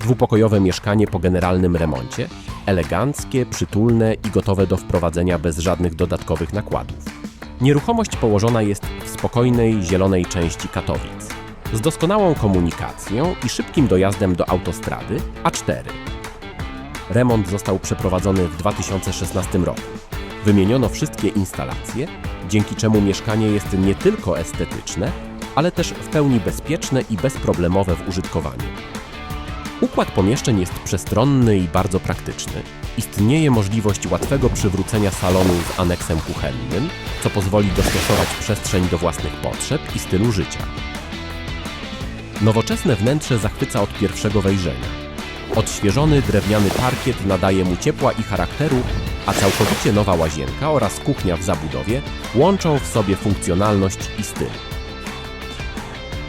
Dwupokojowe mieszkanie po generalnym remoncie, eleganckie, przytulne i gotowe do wprowadzenia bez żadnych dodatkowych nakładów. Nieruchomość położona jest w spokojnej, zielonej części Katowic, z doskonałą komunikacją i szybkim dojazdem do autostrady A4. Remont został przeprowadzony w 2016 roku. Wymieniono wszystkie instalacje, dzięki czemu mieszkanie jest nie tylko estetyczne, ale też w pełni bezpieczne i bezproblemowe w użytkowaniu. Układ pomieszczeń jest przestronny i bardzo praktyczny. Istnieje możliwość łatwego przywrócenia salonu z aneksem kuchennym, co pozwoli dostosować przestrzeń do własnych potrzeb i stylu życia. Nowoczesne wnętrze zachwyca od pierwszego wejrzenia. Odświeżony drewniany parkiet nadaje mu ciepła i charakteru, a całkowicie nowa łazienka oraz kuchnia w zabudowie łączą w sobie funkcjonalność i styl.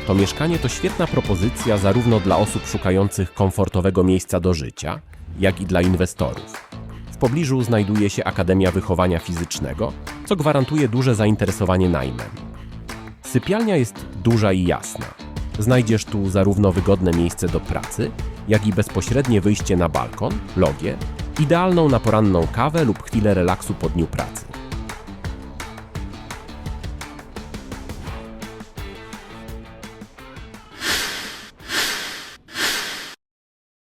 To mieszkanie to świetna propozycja zarówno dla osób szukających komfortowego miejsca do życia, jak i dla inwestorów. W pobliżu znajduje się Akademia Wychowania Fizycznego, co gwarantuje duże zainteresowanie najmem. Sypialnia jest duża i jasna. Znajdziesz tu zarówno wygodne miejsce do pracy, jak i bezpośrednie wyjście na balkon, logię, idealną na poranną kawę lub chwilę relaksu po dniu pracy.